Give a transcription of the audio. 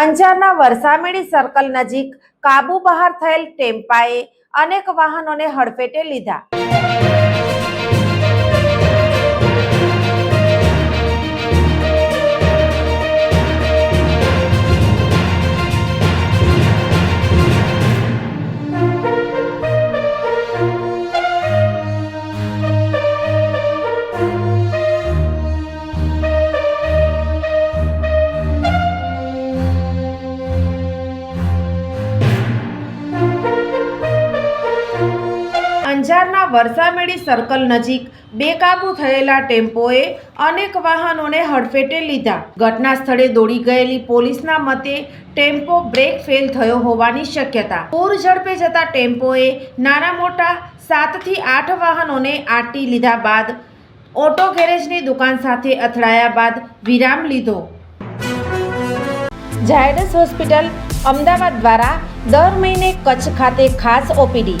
અંજારના વરસામેડી સર્કલ નજીક કાબુ બહાર થયેલ ટેમ્પાએ અનેક વાહનોને હડફેટે લીધા. અંજારના વરસામેડી સર્કલ નજીક બેકાબુ થયેલા ટેમ્પોએ અનેક વાહનોને હડફેટે લીધા. ઘટના સ્થળે દોડી ગયેલી પોલીસના મતે ટેમ્પો બ્રેક ફેલ થયો હોવાની શક્યતા. પૂર ઝડપે જતા ટેમ્પોએ નાના મોટા સાતથી આઠ વાહનોને આટી લીધા બાદ ઓટો ગેરેજની દુકાન સાથે અથડાયા બાદ વિરામ લીધો. ઝાયડસ હોસ્પિટલ અમદાવાદ દ્વારા દર મહિને કચ્છ ખાતે ખાસ OPD.